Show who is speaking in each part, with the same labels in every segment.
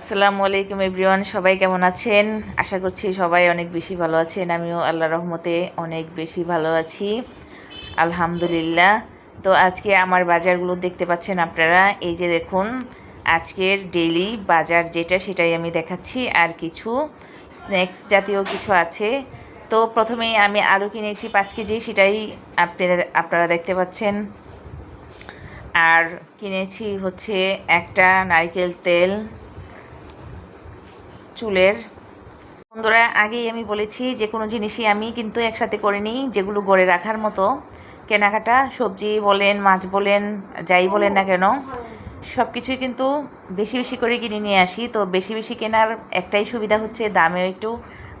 Speaker 1: আসসালামু আলাইকুম এভরিওয়ান, সবাই কেমন আছেন? আশা করছি সবাই অনেক বেশি ভালো আছেন, আমিও আল্লাহ রহমতে অনেক বেশি ভালো আছি, আলহামদুলিল্লাহ। তো আজকে আমার বাজারগুলো দেখতে পাচ্ছেন আপনারা, এই যে দেখুন, আজকের ডেইলি বাজার যেটা সেটাই আমি দেখাচ্ছি, আর কিছু স্ন্যাক্স জাতীয় কিছু আছে। তো প্রথমেই আমি আলু কিনেছি পাঁচ কেজি, সেটাই আপনাদের আপনারা দেখতে পাচ্ছেন। আর কিনেছি হচ্ছে একটা নারকেল তেল চুলের। বন্ধুরা, আগেই আমি বলেছি যে কোনো জিনিসই আমি কিন্তু একসাথে করে নিই, যেগুলো গড়ে রাখার মতো। কেনাকাটা, সবজি বলেন, মাছ বলেন, যাই বলেন না কেন সব কিছুই কিন্তু বেশি বেশি করে কিনে নিয়ে আসি। তো বেশি বেশি কেনার একটাই সুবিধা হচ্ছে দামেও একটু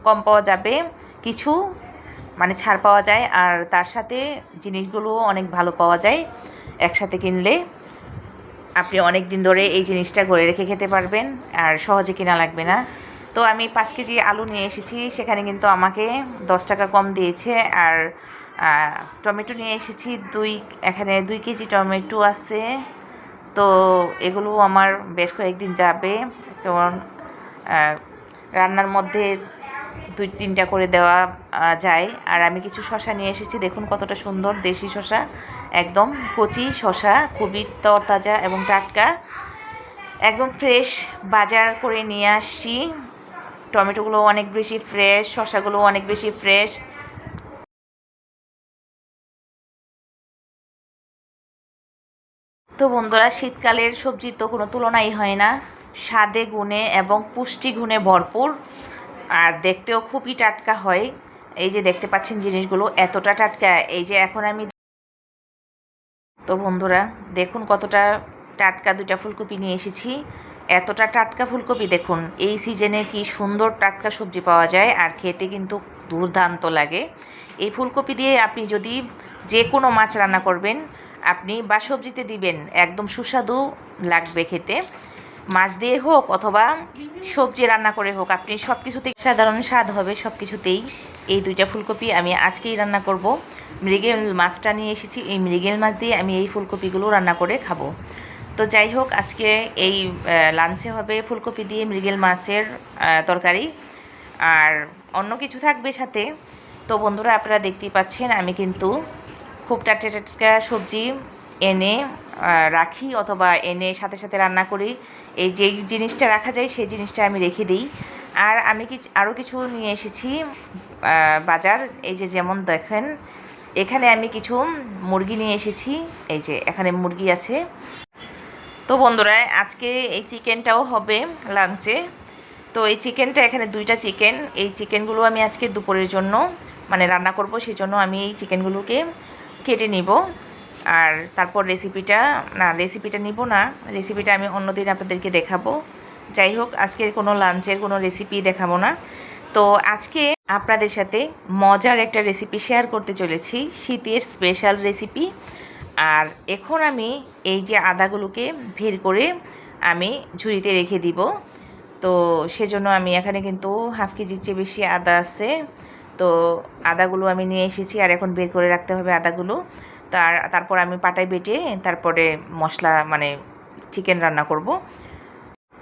Speaker 1: কম পাওয়া যাবে, কিছু মানে ছাড় পাওয়া যায়, আর তার সাথে জিনিসগুলো অনেক ভালো পাওয়া যায় একসাথে কিনলে। আপনি অনেক দিন ধরে এই জিনিসটা গড়ে রেখে খেতে পারবেন, আর সহজে কেনা লাগবে না। তো আমি পাঁচ কেজি আলু নিয়ে এসেছি। সেখানে কিন্তু আমাকে দশ টাকা কম দিয়েছে। আর টমেটো নিয়ে এসেছি। দুই, এখানে দুই কেজি টমেটো আছে। তো এগুলো আমার বেশ কয়েকদিন যাবে। যেমন রান্নার মধ্যে দুই, তিনটা করে দেওয়া যায়। আর আমি কিছু শশা নিয়ে এসেছি। দেখুন কতটা সুন্দর দেশি শশা একদম কচি শশা খুবই তরতাজা এবং টাটকা। একদম ফ্রেশ বাজার করে নিয়ে আসছি। টমেটোগুলো অনেক বেশি ফ্রেশ শশাগুলো অনেক বেশি ফ্রেশ তো বন্ধুরা, শীতকালের সবজির তো কোনো তুলনাই হয় না। স্বাদে গুণে এবং পুষ্টি গুণে ভরপুর। আর দেখতেও খুবই টাটকা হয়। এই যে দেখতে পাচ্ছেন জিনিসগুলো, এতটা টাটকা। এই যে এখন আমি তো বন্ধুরা, দেখুন কতটা টাটকা দুইটা ফুলকপি নিয়ে এসেছি। এতটা টাটকা ফুলকপি দেখুন, এই সিজনে কি সুন্দর টাটকা সবজি পাওয়া যায় আর খেতে কিন্তু দুর্দান্ত লাগে। এই ফুলকপি দিয়ে আপনি যদি যে কোনো মাছ রান্না করবেন, আপনি বা সবজিতে দিবেন, একদম সুস্বাদু লাগবে খেতে। মাছ দিয়ে হোক অথবা সবজি রান্না করে হোক, আপনি সব কিছুতেই সাধারণ স্বাদ হবে সব কিছুতেই এই দুইটা ফুলকপি আমি আজকেই রান্না করব। মৃগেল মাছটা নিয়ে এসেছি, এই মৃগেল মাছ দিয়ে আমি এই ফুলকপিগুলো রান্না করে খাব। তো যাই হোক, আজকে এই লাঞ্চে হবে ফুলকপি দিয়ে মৃগেল মাছের তরকারি। আর অন্য কিছু থাকবে সাথে। তো বন্ধুরা, আপনারা দেখতেই পাচ্ছেন, আমি কিন্তু খুব টাটকা টাটকা সবজি এনে রাখি অথবা এনে সাথে সাথে রান্না করি। এই যে জিনিসটা রাখা যায়, সেই জিনিসটা আমি রেখে দিই। আর আমি কি, আরও কিছু নিয়ে এসেছি বাজার। এই যে যেমন দেখেন, এখানে আমি কিছু মুরগি নিয়ে এসেছি। এই যে, এখানে মুরগি আছে। তো বন্ধুরা, আজকে এই চিকেনটাও হবে লাঞ্চে। তো এই চিকেনটা, এখানে দুইটা চিকেন। এই চিকেনগুলো আমি আজকে দুপুরের জন্য মানে রান্না করব সেই জন্য আমি এই চিকেনগুলোকে কেটে নিব। আর তারপর রেসিপিটা না রেসিপিটা নিব না রেসিপিটা আমি অন্যদিন আপনাদেরকে দেখাবো। যাই হোক, আজকের কোনো লাঞ্চের কোনো রেসিপি দেখাবো না। তো আজকে আপনাদের সাথে মজার একটা রেসিপি শেয়ার করতে চলেছি, শীতের স্পেশাল রেসিপি আর এখন আমি এই যে আদাগুলোকে ভিড় করে আমি ঝুড়িতে রেখে দিব। তো সেজন্য আমি এখানে কিন্তু হাফ কেজির চেয়ে বেশি আদা আছে। তো আদাগুলো আমি নিয়ে এসেছি আর এখন বের করে রাখতে হবে আদাগুলো। তার, তারপর আমি পাটায় বেটে তারপরে মশলা মানে চিকেন রান্না করব।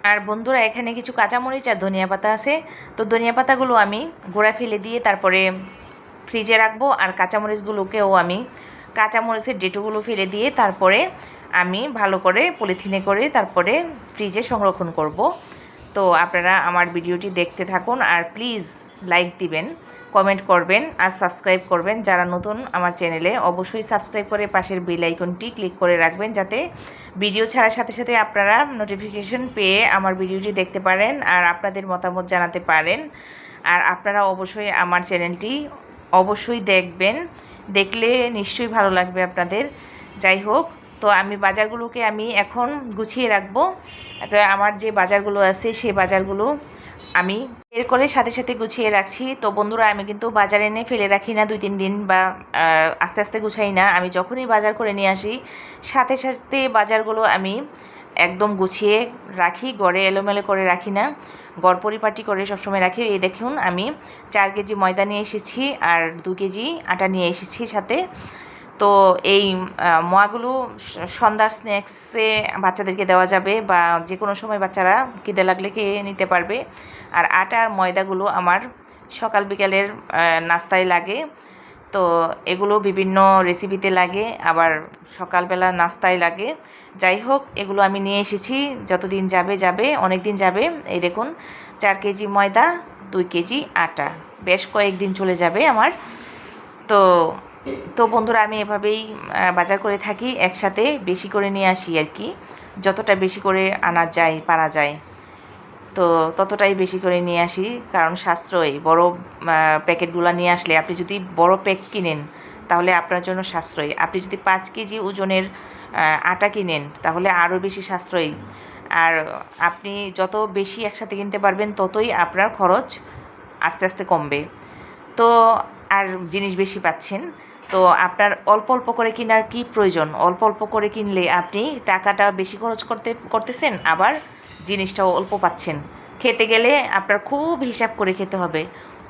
Speaker 1: আর বন্ধুরা, এখানে কিছু কাঁচামরিচ আর ধনিয়া পাতা আছে। তো ধনিয়া পাতাগুলো আমি গোড়া ফেলে দিয়ে তারপরে ফ্রিজে রাখব আর কাঁচামরিচগুলোকেও আমি কাঁচামরিচের ডেটোগুলো ফেলে দিয়ে তারপরে আমি ভালো করে পলিথিনে করে তারপরে ফ্রিজে সংরক্ষণ করব। তো আপনারা আমার ভিডিওটি দেখতে থাকুন আর প্লিজ লাইক দিবেন, কমেন্ট করবেন আর সাবস্ক্রাইব করবেন। যারা নতুন আমার চ্যানেলে অবশ্যই সাবস্ক্রাইব করে পাশের বেল আইকনটি ক্লিক করে রাখবেন যাতে ভিডিও ছাড়ার সাথে সাথে আপনারা নোটিফিকেশন পেয়ে আমার ভিডিওটি দেখতে পারেন আর আপনাদের মতামত জানাতে পারেন। আর আপনারা অবশ্যই আমার চ্যানেলটি অবশ্যই দেখবেন দেখলে নিশ্চয়ই ভালো লাগবে আপনাদের। যাই হোক, তো আমি বাজারগুলোকে আমি এখন গুছিয়ে রাখব। তো আমার যে বাজারগুলো আছে সেই বাজারগুলো আমি বের করে সাথে সাথে গুছিয়ে রাখছি। তো বন্ধুরা, আমি কিন্তু বাজারে এনে ফেলে রাখি না দুই তিন দিন বা আস্তে আস্তে গুছাই না। আমি যখনই বাজার করে নিয়ে আসি, সাথে সাথে বাজারগুলো আমি একদম গুছিয়ে রাখি, গড়ে এলোমেলো করে রাখি না। গড় পরিপাটি করে সবসময় রাখি। এই দেখুন, আমি চার কেজি ময়দা নিয়ে এসেছি আর দু কেজি আটা নিয়ে এসেছি সাথে। তো এই মোয়াগুলো সন্ধ্যার স্ন্যাক্সে বাচ্চাদেরকে দেওয়া যাবে বা যে কোনো সময় বাচ্চারা খিদে লাগলে খেয়ে নিতে পারবে। আর আটা আর ময়দাগুলো আমার সকাল বিকালের নাস্তায় লাগে। তো এগুলো বিভিন্ন রেসিপিতে লাগে, আবার সকালবেলা নাস্তায় লাগে। যাই হোক, এগুলো আমি নিয়ে এসেছি। যতদিন যাবে যাবে। অনেক দিন যাবে। এই দেখুন, চার কেজি ময়দা, দুই কেজি আটা। বেশ কয়েকদিন চলে যাবে আমার। তো তো বন্ধুরা, আমি এভাবেই বাজার করে থাকি, একসাথে বেশি করে নিয়ে আসি আর কি। যতটা বেশি করে আনা যায়, পারা যায়। তো ততটাই বেশি করে নিয়ে আসি, কারণ সাশ্রয়ী। বড় প্যাকেটগুলো নিয়ে আসলে আপনি যদি বড় প্যাক কিনেন, তাহলে আপনার জন্য সাশ্রয়ী। আপনি যদি পাঁচ কেজি ওজনের আটা কিনেন, তাহলে আরও বেশি সাশ্রয়ী। আর আপনি যত বেশি একসাথে কিনতে পারবেন, ততই আপনার খরচ আস্তে আস্তে কমবে। তো আর জিনিস বেশি পাচ্ছেন, তো আপনার অল্প অল্প করে কেনার কি প্রয়োজন? অল্প অল্প করে কিনলে আপনি টাকাটা বেশি খরচ করতে, করতেছেন, আবার জিনিসটাও অল্প পাচ্ছেন। খেতে গেলে আপনার খুব হিসাব করে খেতে হবে।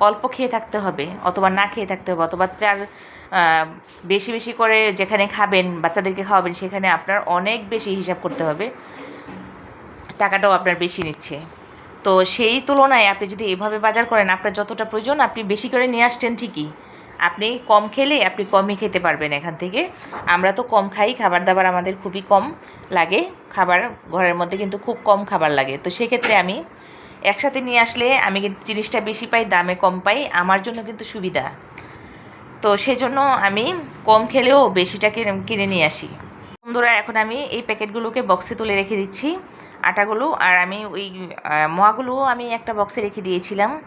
Speaker 1: অল্প খেয়ে থাকতে হবে, অথবা না খেয়ে থাকতে হবে, অথবা চার বেশি বেশি করে যেখানে খাবেন, বাচ্চাদেরকে খাওয়াবেন, সেখানে আপনার অনেক বেশি হিসাব করতে হবে। টাকাটাও আপনার বেশি নিচ্ছে। তো সেই তুলনায় আপনি যদি এভাবে বাজার করেন, আপনার যতটা প্রয়োজন, আপনি বেশি করে নিয়ে আসছেন ঠিকই। আপনি কম খেলে আপনি কমই খেতে পারবেন এখান থেকে। আমরা তো কম খাই খাবার দাবার আমাদের খুবই কম লাগে। খাবার ঘরের মধ্যে কিন্তু খুব কম খাবার লাগে। তো সেক্ষেত্রে আমি একসাথে নিয়ে আসলে আমি কিন্তু জিনিসটা বেশি পাই দামে কম পাই। আমার জন্য কিন্তু সুবিধা। তো সেজন্য আমি কম খেলেও বেশিটা কিনে নিয়ে আসি। বন্ধুরা এখন আমি এই প্যাকেটগুলোকে বক্সে তুলে রেখে দিচ্ছি আটাগুলো। আর আমি ওই আহ, মোয়াগুলো আমি একটা বক্সে রেখে দিয়েছিলাম।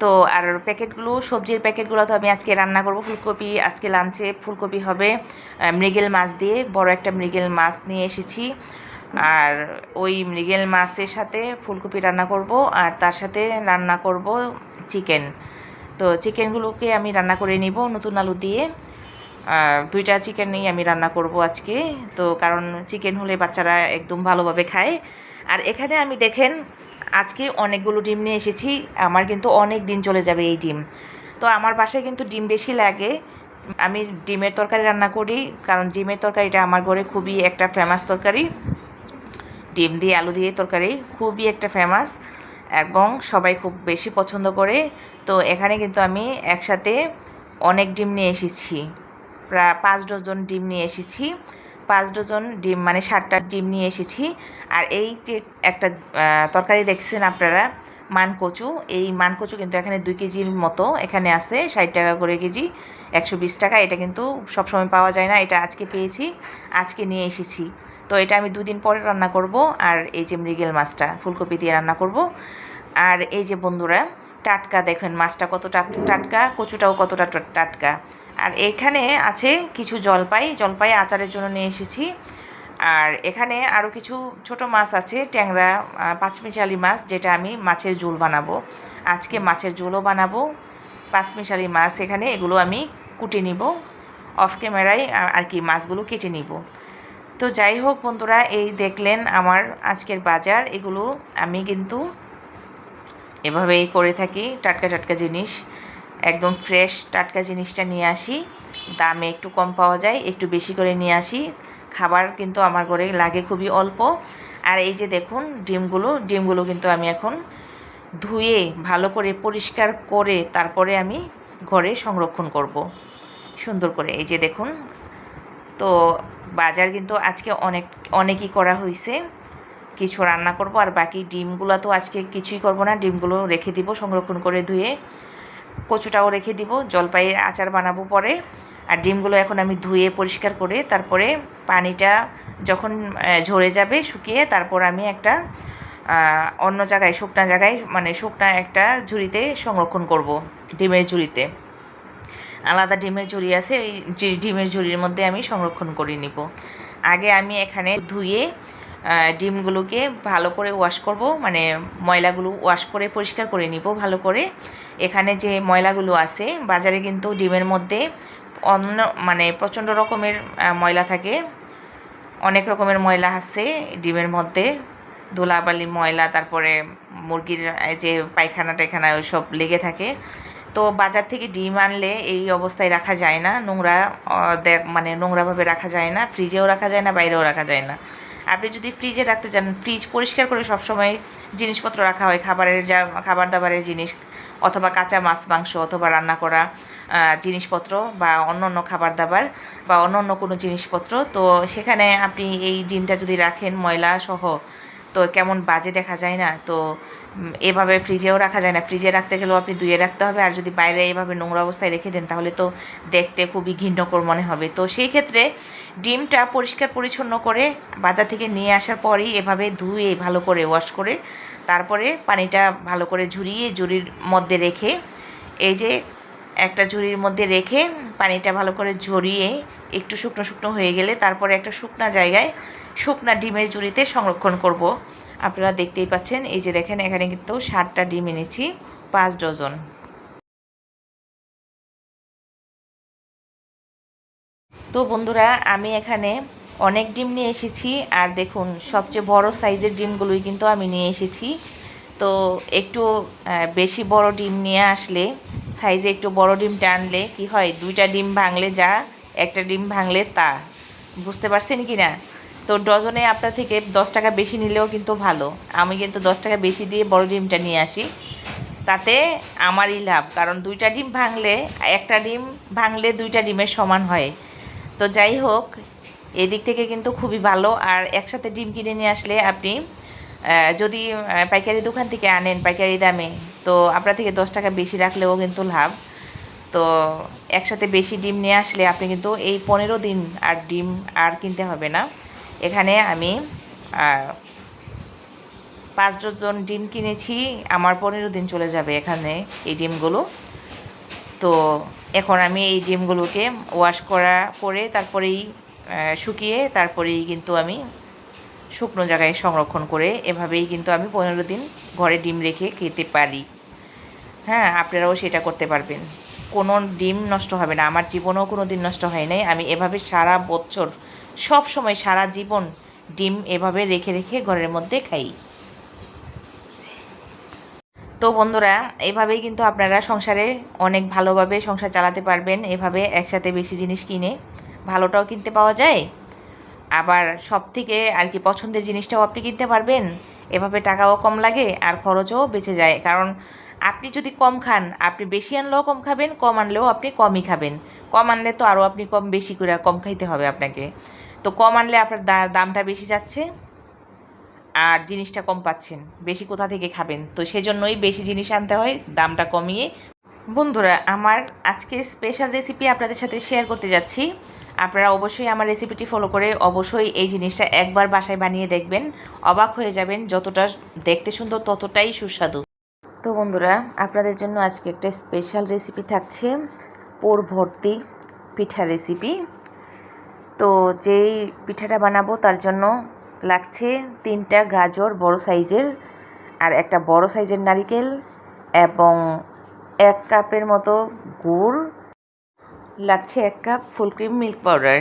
Speaker 1: তো আর প্যাকেটগুলো, সবজির প্যাকেটগুলো তো আমি আজকে রান্না করব ফুলকপি। আজকে লাঞ্চে ফুলকপি হবে মৃগেল মাছ দিয়ে। বড় একটা মৃগেল মাছ নিয়ে এসেছি। আর ওই মৃগেল মাছের সাথে ফুলকপি রান্না করব, আর তার সাথে রান্না করব চিকেন। তো চিকেনগুলোকে আমি রান্না করে নিব নতুন আলু দিয়ে। দুইটা চিকেন নিয়ে আমি রান্না করব আজকে। তো কারণ চিকেন হলে বাচ্চারা একদম ভালোভাবে খায়। আর এখানে আমি দেখেন আজকে অনেকগুলো ডিম নিয়ে এসেছি, আমার কিন্তু অনেক দিন চলে যাবে এই ডিম। তো আমার বাসায় কিন্তু ডিম বেশি লাগে। আমি ডিমের তরকারি রান্না করি, কারণ ডিমের তরকারিটা আমার ঘরে খুবই একটা ফেমাস তরকারি। ডিম দিয়ে আলু দিয়ে তরকারি, খুবই একটা ফেমাস এবং সবাই খুব বেশি পছন্দ করে। তো এখানে কিন্তু আমি একসাথে অনেক ডিম নিয়ে এসেছি, প্রায় পাঁচ ডজন ডিম নিয়ে এসেছি। পাঁচ ডজন ডিম মানে ষাটটা ডিম নিয়ে এসেছি। আর এই যে একটা তরকারি দেখছেন আপনারা, মানকচু। এই মানকচু কিন্তু এখানে দুই কেজির মতো এখানে আছে, ষাট টাকা করে কেজি, একশো বিশ টাকা। এটা কিন্তু সবসময় পাওয়া যায় না, এটা আজকে পেয়েছি, আজকে নিয়ে এসেছি। তো এটা আমি দুদিন পরে রান্না করব, আর এই যে মৃগেল মাছটা, ফুলকপি দিয়ে রান্না করব। আর এই যে বন্ধুরা, টাটকা দেখেন মাছটা কতটা, টাটকা, কচুটাও কতটা টাটকা। আর এখানে আছে কিছু জলপাই জলপাই আচারের জন্য নিয়ে এসেছি। আর এখানে আরও কিছু ছোট মাছ আছে, ট্যাংরা পাঁচমিশালি মাছ, যেটা আমি মাছের ঝোল বানাবো। আজকে মাছের ঝোলও বানাবো। পাঁচমিশালি মাছ এখানে, এগুলো আমি কুটে নিব। অফ ক্যামেরায় আর- আর কি মাছগুলো কেটে নিব। তো যাই হোক বন্ধুরা, এই দেখলেন আমার আজকের বাজার। এগুলো আমি কিন্তু এভাবেই করে থাকি, টাটকা টাটকা জিনিস। একদম ফ্রেশ টাটকা জিনিসটা নিয়ে আসি। দামে একটু কম পাওয়া যায়, একটু বেশি করে নিয়ে আসি। খাবার কিন্তু আমার ঘরে লাগে খুবই অল্প। আর এই যে দেখুন, ডিমগুলো ডিমগুলো কিন্তু আমি এখন ধুয়ে, ভালো করে পরিষ্কার করে তারপরে আমি ঘরে সংরক্ষণ করব। সুন্দর করে, এই যে দেখুন। তো বাজার কিন্তু আজকে অনেক, অনেকই করা হয়েছে কিছু রান্না করব আর বাকি ডিমগুলো তো আজকে কিছুই করব না, ডিমগুলো রেখে দিব সংরক্ষণ করে ধুয়ে। কচুটাও রেখে দিব, জলপাইয়ের আচার বানাবো পরে। আর ডিমগুলো এখন আমি ধুয়ে পরিষ্কার করে তারপরে পানিটা যখন ঝরে যাবে শুকিয়ে তারপর আমি একটা অন্য জায়গায়, শুকনা জায়গায় মানে শুকনা একটা ঝুড়িতে সংরক্ষণ করব ডিমের ঝুড়িতে। আলাদা ডিমের ঝুড়ি আছে, এই ডিমের ঝুড়ির মধ্যে আমি সংরক্ষণ করে নিব। আগে আমি এখানে ধুয়ে ডিমগুলোকে ভালো করে ওয়াশ করব। মানে ময়লাগুলো ওয়াশ করে পরিষ্কার করে নিব ভালো করে। এখানে যে ময়লাগুলো আছে, বাজারে কিন্তু ডিমের মধ্যে অন্য মানে প্রচণ্ড রকমের ময়লা থাকে। অনেক রকমের ময়লা আছে ডিমের মধ্যে। ধুলাবালি ময়লা, তারপরে মুরগির যে পায়খানা টায়খানা, ওইসব লেগে থাকে। তো বাজার থেকে ডিম আনলে এই অবস্থায় রাখা যায় না। নোংরা মানে নোংরাভাবে রাখা যায় না। ফ্রিজেও রাখা যায় না, বাইরেও রাখা যায় না। আপনি যদি ফ্রিজে রাখতে চান ফ্রিজ পরিষ্কার করে সবসময় জিনিসপত্র রাখা হয়, খাবারের যা খাবার দাবারের জিনিস, অথবা কাঁচা মাছ, মাংস, অথবা রান্না করা জিনিসপত্র বা অন্য অন্য খাবার দাবার বা অন্য অন্য কোনো জিনিসপত্র, তো সেখানে আপনি এই ডিমটা যদি রাখেন, ময়লা সহ, তো কেমন বাজে দেখা যায় না, তো এভাবে ফ্রিজেও রাখা যায় না। ফ্রিজে রাখতে গেলেও আপনি ধুয়ে রাখতে হবে, আর যদি বাইরে এভাবে নোংরা অবস্থায় রেখে দেন, তাহলে তো দেখতে খুবই ঘৃণ্যকর মনে হবে। তো সেই ক্ষেত্রে ডিমটা পরিষ্কার পরিচ্ছন্ন করে বাজার থেকে নিয়ে আসার পরই এভাবে ধুয়ে, ভালো করে ওয়াশ করে, তারপরে পানিটা ভালো করে ঝুরিয়ে ঝুড়ির মধ্যে রেখে, এই যে একটা ঝুড়ির মধ্যে রেখে পানিটা ভালো করে ঝরিয়ে একটু শুকনো শুকনো হয়ে গেলে তারপরে একটা শুকনা জায়গায় শুকনা ডিমের ঝুড়িতে সংরক্ষণ করব। আপনারা দেখতেই পাচ্ছেন, এই যে দেখেন, এখানে কিন্তু ষাটটা ডিম এনেছি, পাঁচ ডজন। তো বন্ধুরা, আমি এখানে অনেক ডিম নিয়ে এসেছি, আর দেখুন, সবচেয়ে বড় সাইজের ডিমগুলোই কিন্তু আমি নিয়ে এসেছি। তো একটু বেশি বড় ডিম নিয়ে আসলে, সাইজে একটু বড় ডিমটা আনলে কি হয়, দুইটা ডিম ভাঙলে যা, একটা ডিম ভাঙলে তা। বুঝতে পারছেন কি না? তো ডজনে আপনার থেকে দশ টাকা বেশি নিলেও কিন্তু ভালো। আমি কিন্তু দশ টাকা বেশি দিয়ে বড় ডিমটা নিয়ে আসি। তাতে আমারই লাভ, কারণ দুইটা ডিম ভাঙলে, একটা ডিম ভাঙলে দুইটা ডিমের সমান হয়। তো যাই হোক, এদিক থেকে কিন্তু খুবই ভালো। আর একসাথে ডিম কিনে নিয়ে আসলে আপনি যদি পাইকারি দোকান থেকে আনেন, পাইকারি দামে, তো আপনার থেকে দশ টাকা বেশি রাখলেও কিন্তু লাভ। তো একসাথে বেশি ডিম নিয়ে আসলে আপনি কিন্তু এই পনেরো দিন আর ডিম আর কিনতে হবে না। এখানে আমি পাঁচ ডজন ডিম কিনেছি, আমার পনেরো দিন চলে যাবে এখানে এই ডিমগুলো। তো এখন আমি এই ডিমগুলোকে ওয়াশ করা, করে তারপরেই শুকিয়ে তারপরেই কিন্তু আমি শুকনো জায়গায় সংরক্ষণ করে এভাবেই কিন্তু আমি পনেরো দিন ঘরে ডিম রেখে খেতে পারি। হ্যাঁ আপনারাও সেটা করতে পারবেন। কোনো ডিম নষ্ট হবে না। আমার জীবনেও কোনো দিন নষ্ট হয় নাই। আমি এভাবে সারা বছর সব সময় সারা জীবন ডিম এভাবে রেখে রেখে ঘরের মধ্যে খাই। তো বন্ধুরা, এভাবেই কিন্তু আপনারা সংসারে অনেক ভালোভাবে সংসার চালাতে পারবেন, এভাবে একসাথে বেশি জিনিস কিনে ভালোটাও কিনতে পাওয়া যায়। আবার সব থেকে আর কি পছন্দের জিনিসটাও আপনি কিনতে পারবেন, এভাবে টাকাও কম লাগে আর খরচও বেঁচে যায়। কারণ আপনি যদি কম খান, আপনি বেশি আনলেও কম খাবেন, কম আনলেও আপনি কমই খাবেন। কম আনলে তো আরও আপনি কম বেশি করে কম খাইতে হবে আপনাকে। তো কম আনলে আপনার দামটা বেশি যাচ্ছে আর জিনিসটা কম পাচ্ছেন, বেশি কোথা থেকে খাবেন? তো সেজন্যই বেশি জিনিস আনতে হয়, দামটা কমিয়ে। বন্ধুরা, আমার আজকের স্পেশাল রেসিপি আপনাদের সাথে শেয়ার করতে যাচ্ছি। আপনারা অবশ্যই আমার রেসিপিটি ফলো করে অবশ্যই এই জিনিসটা একবার বাসায় বানিয়ে দেখবেন। অবাক হয়ে যাবেন, যতটা দেখতে সুন্দর, ততটাই সুস্বাদু। তো বন্ধুরা, আপনাদের জন্য আজকে একটা স্পেশাল রেসিপি থাকছে পোর ভর্তি পিঠা রেসিপি তো যেই পিঠাটা বানাবো তার জন্য লাগছে তিনটা গাজর বড় সাইজের আর একটা বড় সাইজের নারিকেল এবং এক কাপের মতো গুড়। লাগছে এক cup full cream milk powder.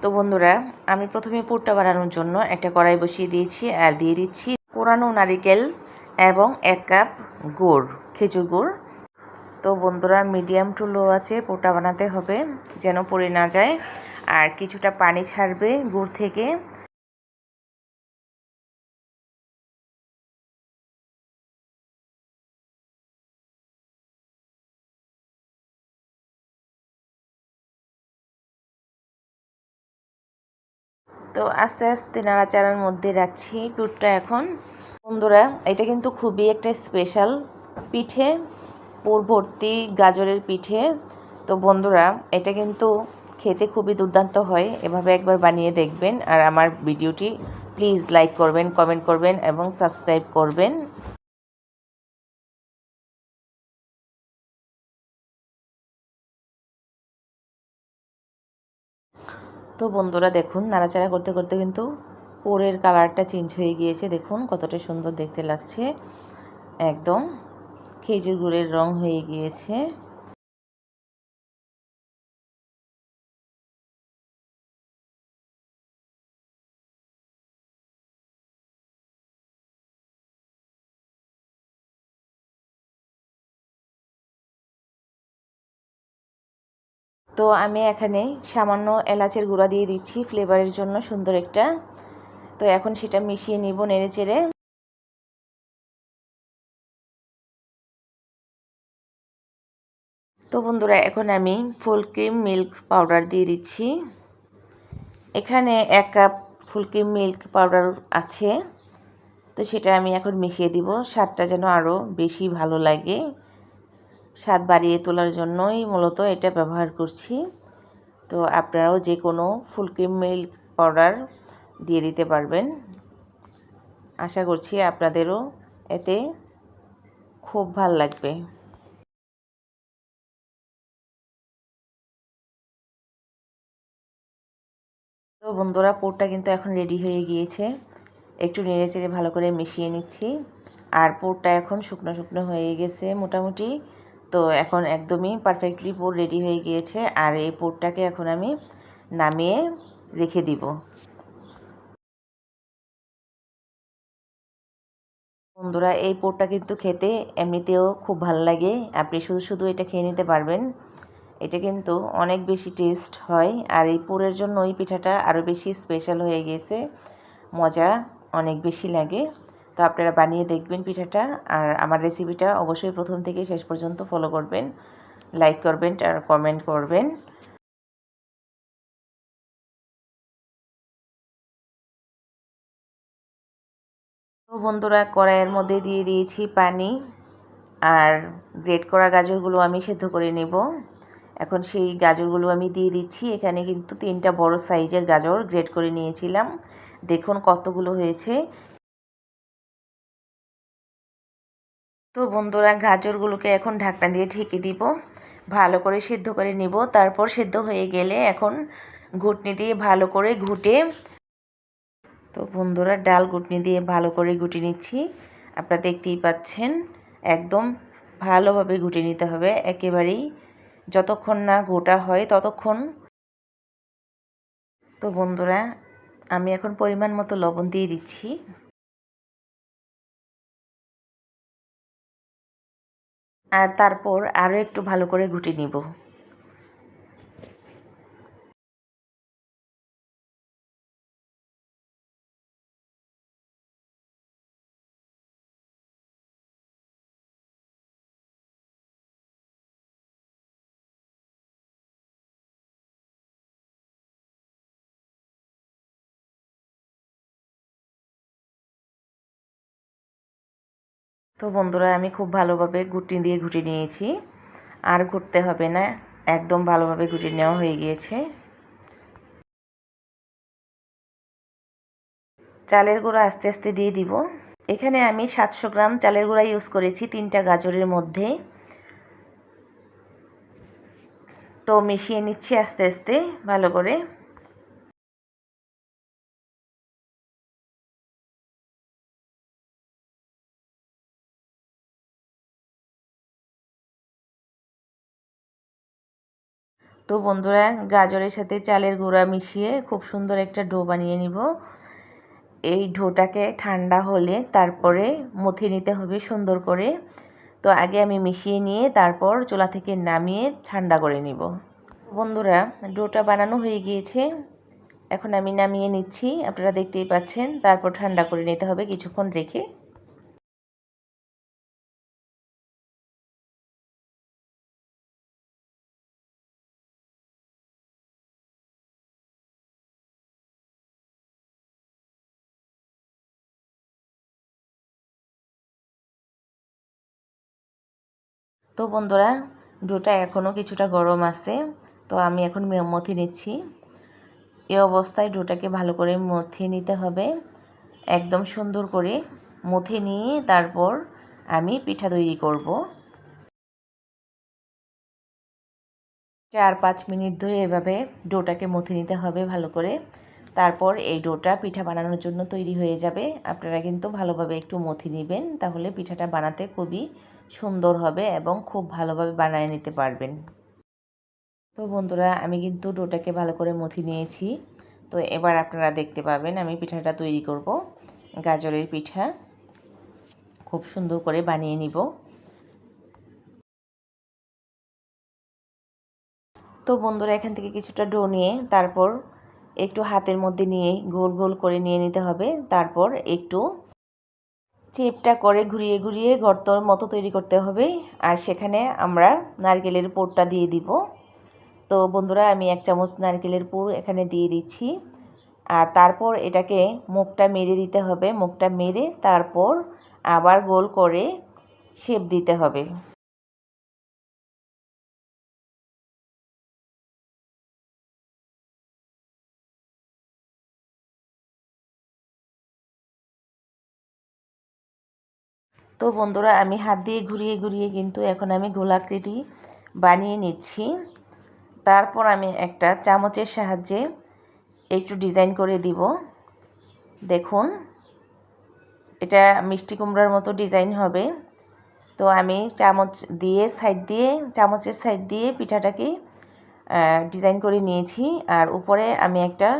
Speaker 1: তো বন্ধুরা, আমি প্রথমে পুরটা বানানোর জন্য একটা কড়াই বসিয়ে দিয়েছি আর দিয়ে দিচ্ছি কোরানো নারিকেল। এবং এক কাপ গুড়, খেজুর গুড়। তো বন্ধুরা, মিডিয়াম টু লো আছে, পোটা বানাতে হবে, যেন পড়ে না যায়। আর কিছুটা পানি ছাড়বে গুড় থেকে। তো আস্তে আস্তে নাড়াচাড়ার মধ্যে রাখছি পুরটা এখন। বন্ধুরা, এটা কিন্তু খুবই একটা স্পেশাল পিঠে ভর্তি গাজরের পিঠে। তো বন্ধুরা, এটা কিন্তু খেতে খুবই দুর্দান্ত হয়, এভাবে একবার বানিয়ে দেখবেন। আর আমার ভিডিওটি প্লিজ লাইক করবেন কমেন্ট করবেন এবং সাবস্ক্রাইব করবেন। তো বন্ধুরা, দেখুন, নাড়াচাড়া করতে করতে কিন্তু পোরের কালারটা চেঞ্জ হয়ে গিয়েছে। দেখুন কতটা সুন্দর দেখতে লাগছে। একদম খেজুর গুড়ের রং হয়ে গিয়েছে। তো আমি এখানে সামান্য এলাচের গুঁড়া দিয়ে দিচ্ছি। ফ্লেভারের জন্য সুন্দর একটা তো এখন সেটা মিশিয়ে নিব নেড়ে চেড়ে তো বন্ধুরা, এখন আমি ফুল ক্রিম মিল্ক পাউডার দিয়ে দিচ্ছি। এখানে এক cup full cream milk powder আছে। তো সেটা আমি এখন মিশিয়ে দিব। স্বাদটা যেন আরও বেশি ভালো লাগে। স্বাদ বাড়িয়ে তোলার জন্যই মূলত এটা ব্যবহার করছি। তো আপনারাও যে কোনো ফুল ক্রিম মিল্ক পাউডার দিয়ে দিতে পারবেন। আশা করছি আপনাদেরও এতে খুব ভালো লাগবে। তো বন্ধুরা, পোরটা কিন্তু এখন রেডি হয়ে গিয়েছে। একটু নেড়ে চেড়ে ভালো করে মিশিয়ে নিচ্ছি। আর পোরটা এখন শুকনো শুকনো হয়ে গেছে মোটামুটি। তো এখন একদমই পারফেক্টলি পোর রেডি হয়ে গিয়েছে। আর এই পোরটাকে এখন আমি নামিয়ে রেখে দিব। বন্ধুরা, এই পোরটা কিন্তু খেতে এমনিতেও খুব ভালো লাগে। আপনি শুধু শুধু এটা খেয়ে নিতে পারবেন। এটা কিন্তু অনেক বেশি টেস্ট হয়। আর এই পোরের জন্য ওই পিঠাটা আরও বেশি স্পেশাল হয়ে গেছে। মজা অনেক বেশি লাগে। তো আপনারা বানিয়ে দেখবেন পিঠাটা। আর আমার রেসিপিটা অবশ্যই প্রথম থেকে শেষ পর্যন্ত ফলো করবেন। লাইক করবেন আর কমেন্ট করবেন। বন্ধুরা কড়াইয়ের মধ্যে দিয়ে দিয়েছি পানি আর গ্রেট করা গাজরগুলো আমি সেদ্ধ করে নেব। এখন সেই গাজরগুলো আমি দিয়ে দিচ্ছি। এখানে কিন্তু তিনটা বড় সাইজের গাজর গ্রেট করে নিয়েছিলাম। দেখুন কতগুলো হয়েছে। তো বন্ধুরা গাজরগুলোকে এখন ঢাকনা দিয়ে ঢেকে দিব। ভালো করে সিদ্ধ করে নিব। তারপর সিদ্ধ হয়ে গেলে এখন ঘুটনি দিয়ে ভালো করে ঘুটে তো বন্ধুরা, ডাল গুটনি দিয়ে ভালো করে গুটে নিচ্ছি। আপনারা দেখতেই পাচ্ছেন, একদম ভালোভাবে ঘুটে নিতে হবে একেবারেই। যতক্ষণ না গোটা হয় ততক্ষণ। তো বন্ধুরা, আমি এখন পরিমাণ মতো লবণ দিয়ে দিচ্ছি। আর তারপর আরও একটু ভালো করে ঘুটে নিব। তো বন্ধুরা, আমি খুব ভালোভাবে ঘুটি দিয়ে ঘুটে নিয়েছি। আর ঘুরতে হবে না, একদম ভালোভাবে ঘুটে নেওয়া হয়ে গিয়েছে। চালের গুঁড়া আস্তে আস্তে দিয়ে দিব। এখানে আমি সাতশো গ্রাম চালের গুঁড়া ইউজ করেছি তিনটা গাজরের মধ্যে। তো মিশিয়ে নিচ্ছি আস্তে আস্তে, ভালো করে। তো বন্ধুরা, গাজরের সাথে চালের গুঁড়া মিশিয়ে খুব সুন্দর একটা ডো বানিয়ে নিব। এই ডোটাকে ঠান্ডা হলে তারপরে মথে নিতে হবে সুন্দর করে। তো আগে আমি মিশিয়ে নিয়ে তারপর চুলা থেকে নামিয়ে ঠান্ডা করে নিব। বন্ধুরা, ডোটা বানানো হয়ে গিয়েছে। এখন আমি নামিয়ে নিচ্ছি, আপনারা দেখতেই পাচ্ছেন। তারপর ঠান্ডা করে নিতে হবে কিছুক্ষণ রেখে। তো বন্ধুরা ডোটা এখনও কিছুটা গরম আছে, তো আমি এখন মথি নিচ্ছি। এ অবস্থায় ডোটাকে ভালো করে মথিয়ে নিতে হবে, একদম সুন্দর করে মথে নিয়ে তারপর আমি পিঠা তৈরি করব। চার পাঁচ মিনিট ধরে এভাবে ডোটাকে মথে নিতে হবে ভালো করে। তারপর এই ডোটা পিঠা বানানোর জন্য তৈরি হয়ে যাবে। আপনারা কিন্তু ভালোভাবে একটু মথি নেবেন, তাহলে পিঠাটা বানাতে খুবই সুন্দর হবে এবং খুব ভালোভাবে বানিয়ে নিতে পারবেন। তো বন্ধুরা, আমি কিন্তু ডোটাকে ভালো করে মথি নিয়েছি। তো এবার আপনারা দেখতে পাবেন, আমি পিঠাটা তৈরি করব। গাজরের পিঠা খুব সুন্দর করে বানিয়ে নিব। তো বন্ধুরা, এখান থেকে কিছুটা ডো নিয়ে তারপর একটু হাতের মধ্যে নিয়ে গোল গোল করে নিয়ে নিতে হবে। তারপর একটু চেপটা করে ঘুরিয়ে ঘুরিয়ে গর্তর মতো তৈরি করতে হবে। আর সেখানে আমরা নারকেলের পুরটা দিয়ে দিব। তো বন্ধুরা, আমি এক চামচ নারকেলের পুর এখানে দিয়ে দিচ্ছি। আর তারপর এটাকে মুখটা মেরে দিতে হবে। মুখটা মেরে তারপর আবার গোল করে শেপ দিতে হবে। তো বন্ধুরা, আমি হাত দিয়ে ঘুরিয়ে ঘুরিয়ে কিন্তু এখন আমি গোলাকৃতি বানিয়ে নিচ্ছি। তারপর আমি একটা চামচের সাহায্যে একটু ডিজাইন করে দিব। দেখুন, এটা মিষ্টি কুমড়ার মতো ডিজাইন হবে। তো আমি চামচ দিয়ে সাইড দিয়ে, চামচের সাইড দিয়ে পিঠাটাকে ডিজাইন করে নিয়েছি। আর উপরে আমি একটা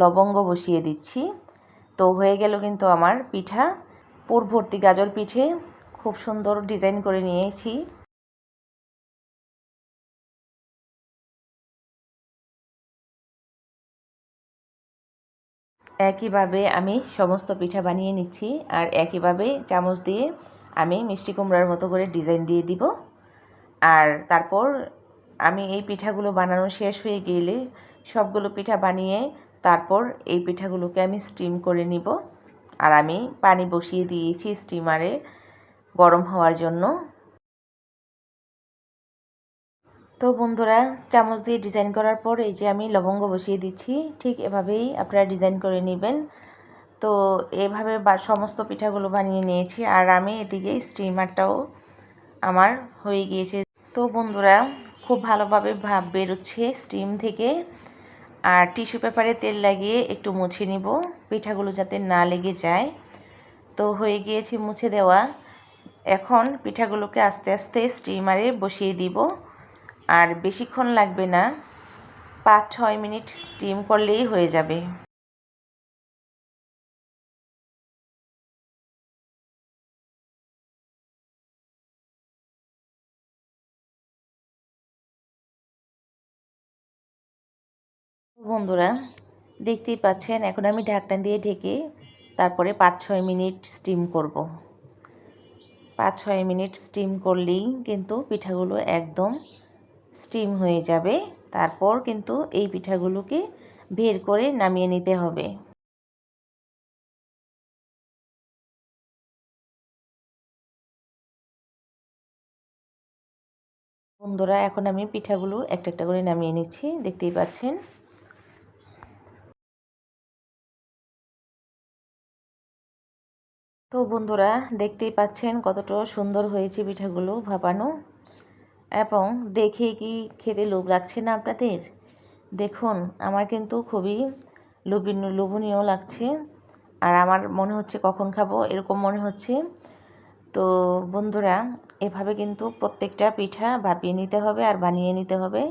Speaker 1: লবঙ্গ বসিয়ে দিচ্ছি। তো হয়ে গেল কিন্তু আমার পিঠা। পুর ভর্তি গাজর পিঠে খুব সুন্দর ডিজাইন করে নিয়েছি। একইভাবে আমি সমস্ত পিঠা বানিয়ে নিচ্ছি আর একইভাবে চামচ দিয়ে আমি মিষ্টি কুমড়ার মতো করে ডিজাইন দিয়ে দিব। আর তারপর আমি এই পিঠাগুলো বানানো শেষ হয়ে গেলে সবগুলো পিঠা বানিয়ে তারপর এই পিঠাগুলোকে আমি স্টিম করে নিব। আর আমি পানি বসিয়ে দিয়েছি স্টিমারে গরম হওয়ার জন্য। তো বন্ধুরা, চামচ দিয়ে ডিজাইন করার পর এই যে আমি লবঙ্গ বসিয়ে দিচ্ছি, ঠিক এভাবেই আপনারা ডিজাইন করে নেবেন। তো এভাবে সমস্ত পিঠাগুলো বানিয়ে নিয়েছি আর আমি এদিকে স্টিমারটাও আমার হয়ে গিয়েছে। তো বন্ধুরা, খুব ভালোভাবে ভাব বেরোচ্ছে স্টিম থেকে। আর টিস্যু পেপারে তেল লাগিয়ে একটু মুছে নিব। পিঠাগুলো যাতে না লেগে যায়। তো হয়ে গিয়েছে মুছে দেওয়া। এখন পিঠাগুলোকে আস্তে আস্তে স্টিমারে বসিয়ে দিব। আর বেশিক্ষণ লাগবে না। পাঁচ ছয় মিনিট স্টিম করলেই হয়ে যাবে। বন্ধুরা, দেখতেই পাচ্ছেন, এখন আমি ঢাকনা দিয়ে ঢেকে তারপরে পাঁচ ছয় মিনিট স্টিম করব। পাঁচ ছয় মিনিট স্টিম করলেই কিন্তু পিঠাগুলো একদম স্টিম হয়ে যাবে। তারপর কিন্তু এই পিঠাগুলোকে বের করে নামিয়ে নিতে হবে। বন্ধুরা, এখন আমি পিঠাগুলো একটা একটা করে নামিয়ে নিচ্ছি, দেখতেই পাচ্ছেন। তো বন্ধুরা, দেখতেই পাচ্ছেন কতটা সুন্দর হয়েছে পিঠাগুলো ভাপানো। এবং দেখে কি খেতে লোভ লাগছে না আপনাদের? দেখুন, আমার কিন্তু খুবই লোভনীয় লোভনীয় লাগছে। আর আমার মনে হচ্ছে কখন খাব এরকম মনে হচ্ছে। তো বন্ধুরা, এভাবে কিন্তু প্রত্যেকটা পিঠা ভাপিয়ে নিতে হবে আর বানিয়ে নিতে হবে।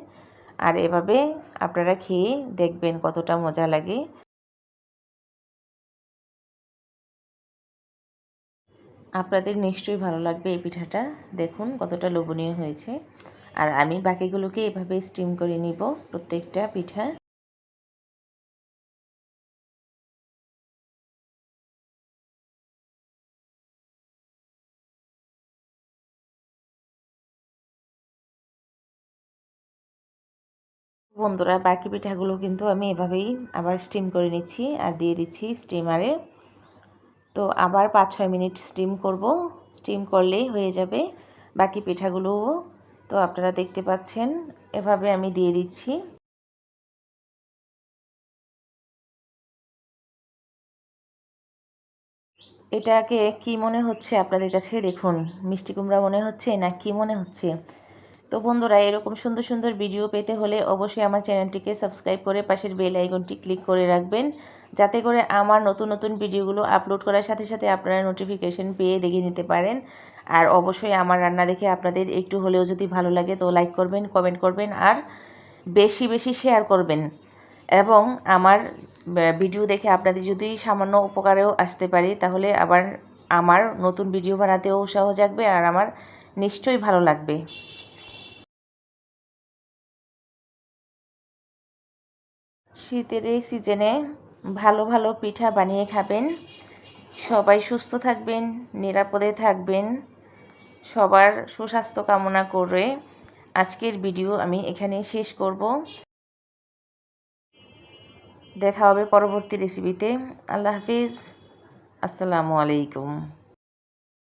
Speaker 1: আর এভাবে আপনারা খেয়ে দেখবেন কতটা মজা লাগে। আপনাদের নিশ্চয়ই ভালো লাগবে এই পিঠাটা। দেখুন কতটা লোভনীয় হয়েছে। আর আমি বাকিগুলোকে এভাবে স্টিম করে নিব প্রত্যেকটা পিঠা। বন্ধুরা, বাকি পিঠাগুলো কিন্তু আমি এভাবেই আবার স্টিম করে নিচ্ছি আর দিয়ে দিচ্ছি স্টিমারে তো আবার পাঁচ ছয় মিনিট স্টিম করব। স্টিম করলেই হয়ে যাবে বাকি পিঠাগুলোও। তো আপনারা দেখতে পাচ্ছেন, এভাবে আমি দিয়ে দিচ্ছি। এটাকে কি মনে হচ্ছে আপনাদের কাছে? দেখুন, মিষ্টি কুমড়া মনে হচ্ছে না কি মনে হচ্ছে? তো বন্ধুরা, এরকম সুন্দর সুন্দর ভিডিও পেতে হলে অবশ্যই আমার চ্যানেলটিকে সাবস্ক্রাইব করে পাশের বেল আইকনটি ক্লিক করে রাখবেন। যাতে করে আমার নতুন নতুন ভিডিওগুলো আপলোড করার সাথে সাথে আপনারা নোটিফিকেশন পেয়ে দেখে নিতে পারেন। আর অবশ্যই আমার রান্না দেখে আপনাদের একটু হলেও যদি ভালো লাগে তো লাইক করবেন কমেন্ট করবেন আর বেশি বেশি শেয়ার করবেন। এবং আমার ভিডিও দেখে আপনাদের যদি সামান্য উপকারেও আসতে পারি, তাহলে আবার আমার নতুন ভিডিও বানাতেও উৎসাহ জাগবে আর আমার নিশ্চয়ই ভালো লাগবে। শীতের এই সিজনে ভালো ভালো পিঠা বানিয়ে খাবেন। সবাই সুস্থ থাকবেন, নিরাপদে থাকবেন। সবার সুস্বাস্থ্য কামনা করে আজকের ভিডিও আমি এখানে শেষ করব। দেখা হবে পরবর্তী রেসিপিতে আল্লাহ হাফিজ। আসসালামু আলাইকুম।